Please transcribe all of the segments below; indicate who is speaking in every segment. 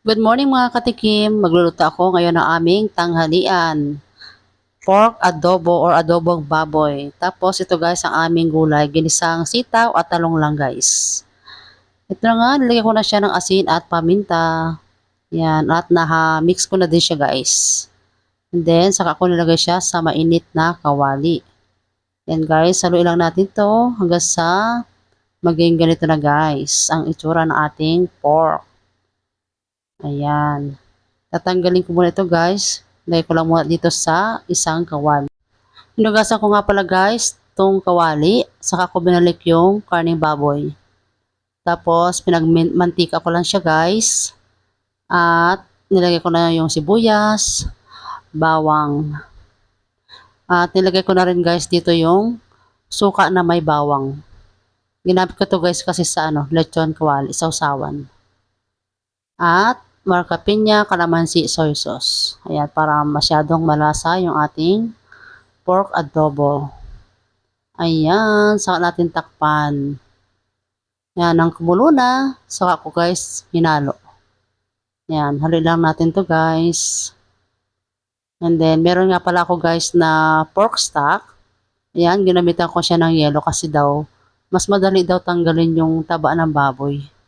Speaker 1: Good morning mga katikim. Magluluto ako ngayon ng aming tanghalian. Pork adobo or adobong baboy. Tapos ito guys ang aming gulay. Ginisang sitaw at talong lang guys. Ito na nga, nilagyan ko na siya ng asin at paminta. Yan, at naha-mix ko na din siya guys. And then, saka ko nilagay siya sa mainit na kawali. Yan guys, saluin lang natin to hanggang sa maging ganito na guys. Ang itsura ng ating pork. Ayan. Tatanggalin ko muna ito guys. Lagay ko lang muna dito sa isang kawali. Hinugasan ko nga pala guys itong kawali. Saka ko binalik yung karning baboy. Tapos pinagmantika ko lang siya guys. At nilagay ko na yung sibuyas, bawang. At nilagay ko na rin guys dito yung suka na may bawang. Ginamit ko to guys kasi sa ano, lechon kawali, sausawan. At marca pinya, kalamansi, soy sauce. Ayan, para masyadong malasa yung ating pork adobo. Ayan, saka natin takpan. Yan, ang kumulo na, saka ko guys, hinalo. Yan, halo lang natin to guys. And then, meron nga pala ako guys na pork stock. Ayan, ginamitan ko siya ng yelo kasi daw, mas madali daw tanggalin yung taba ng baboy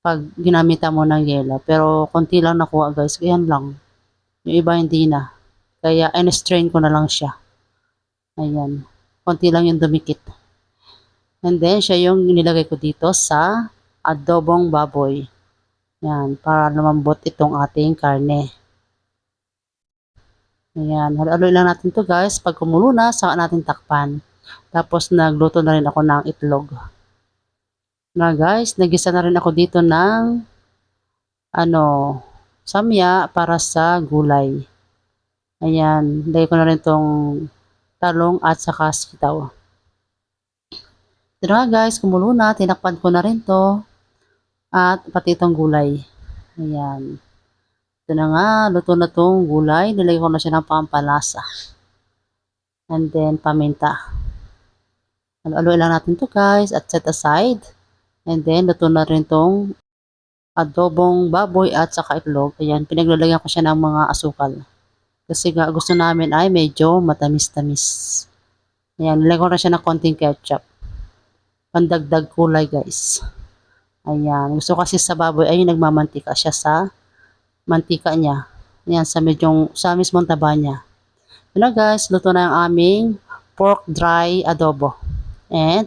Speaker 1: pag ginamitan mo ng yelo. Pero konti lang nakuha guys, ganyan lang. Yung iba hindi na. Kaya in-strain ko na lang siya. Ayan. Konti lang yung dumikit. And then, siya yung nilagay ko dito sa adobong baboy. Yan, para lumambot itong ating karne. Ayan, halo lang natin to guys. Pag kumulo na, saka natin takpan. Tapos nagluto na rin ako ng itlog. Na guys, nagisa na rin ako dito ng ano, samya para sa gulay. Ayan, lagay ko na rin tong talong at saka sitaw. Ito na guys, kumulo na, tinakpan ko na rin to. At pati itong gulay. Ayan. Ito na nga, luto na tong gulay. Nilagay ko na siya ng pampalasa. And then, paminta. Halo-halo lang natin to guys at set aside. And then, luto na rin tong adobong baboy at saka itlog. Ayan, pinaglalagyan ko siya ng mga asukal. Kasi nga, gusto namin ay medyo matamis-tamis. Ayan, nilagyan ko na siya ng konting ketchup. Pandagdag kulay guys. Ayan, gusto kasi sa baboy ay nagmamantika siya sa mantika niya. Ayan, sa medyong, sa mismong taba niya. Ano guys, luto na ang aming pork dry adobo. And,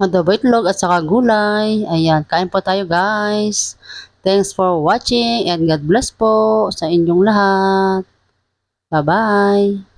Speaker 1: adobo itlog at saka gulay. Ayan, kain po tayo guys. Thanks for watching and God bless po sa inyong lahat. Bye-bye.